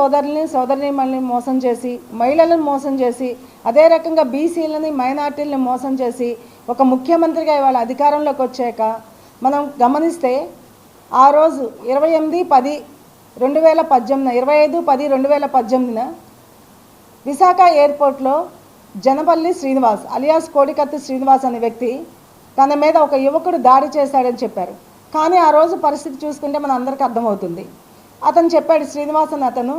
సోదరుల్ని సోదరిమల్ని మోసం చేసి మహిళలను మోసం చేసి అదే రకంగా బీసీలని మైనార్టీలని మోసం చేసి ఒక ముఖ్యమంత్రిగా ఇవాళ అధికారంలోకి వచ్చాక మనం గమనిస్తే ఆ రోజు ఇరవై ఎనిమిది పది రెండు వేల పద్దెనిమిది ఇరవై ఐదు పది రెండు వేల పద్దెనిమిదిన విశాఖ ఎయిర్పోర్ట్లో జనపల్లి శ్రీనివాస్ అలియాస్ కోడికత్తి శ్రీనివాస్ అనే వ్యక్తి తన మీద ఒక యువకుడు దాడి చేశాడని చెప్పారు. కానీ ఆ రోజు పరిస్థితి చూసుకుంటే మన అందరికీ అర్థమవుతుంది. అతను చెప్పాడు శ్రీనివాసన్ అతను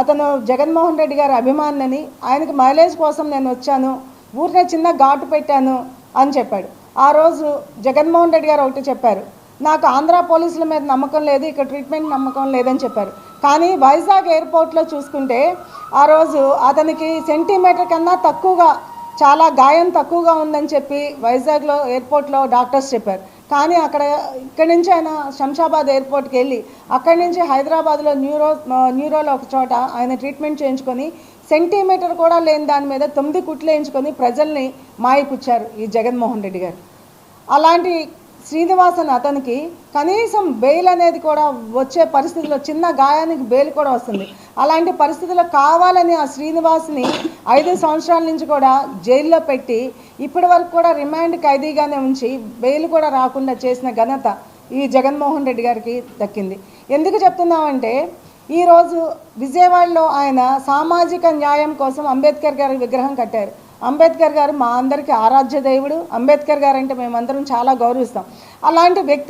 అతను జగన్మోహన్ రెడ్డి గారి అభిమానిని ఆయనకి మైలేజ్ కోసం నేను వచ్చాను ఊరినే చిన్న ఘాటు పెట్టాను అని చెప్పాడు. ఆ రోజు జగన్మోహన్ రెడ్డి గారు ఒకటి చెప్పారు నాకు ఆంధ్ర పోలీసుల మీద నమ్మకం లేదు ఇక్కడ ట్రీట్మెంట్ నమ్మకం లేదని చెప్పారు. కానీ వైజాగ్ ఎయిర్పోర్ట్లో చూసుకుంటే ఆ రోజు అతనికి సెంటీమీటర్ కన్నా తక్కువగా చాలా గాయం తక్కువగా ఉందని చెప్పి వైజాగ్లో ఎయిర్పోర్ట్లో డాక్టర్స్ చెప్పారు. కానీ అక్కడ ఇక్కడి నుంచి ఆయన శంషాబాద్ ఎయిర్పోర్ట్కి వెళ్ళి అక్కడి నుంచి హైదరాబాద్లో న్యూరో న్యూరోలో ఒక చోట ఆయన ట్రీట్మెంట్ చేయించుకొని సెంటీమీటర్ కూడా లేని దాని మీద తొమ్మిది కుట్లు వేయించుకొని ప్రజల్ని మాయపుచ్చారు ఈ జగన్మోహన్ రెడ్డి గారు. అలాంటి శ్రీనివాసన్ అతనికి కనీసం బెయిల్ అనేది కూడా వచ్చే పరిస్థితిలో చిన్న గాయానికి బెయిల్ కూడా వస్తుంది. అలాంటి పరిస్థితుల్లో కావాలని ఆ శ్రీనివాస్ని ఐదు సంవత్సరాల నుంచి కూడా జైల్లో పెట్టి ఇప్పటి వరకు కూడా రిమాండ్ ఖైదీగానే ఉంచి బెయిల్ కూడా రాకుండా చేసిన ఘనత ఈ జగన్మోహన్ రెడ్డి గారికి దక్కింది. ఎందుకు చెప్తున్నామంటే ఈరోజు విజయవాడలో ఆయన సామాజిక న్యాయం కోసం అంబేద్కర్ గారి విగ్రహం కట్టారు. అంబేద్కర్ గారు మా అందరికీ ఆరాధ్య దేవుడు. అంబేద్కర్ గారు అంటే మేమందరం చాలా గౌరవిస్తాం. అలాంటి వ్యక్తి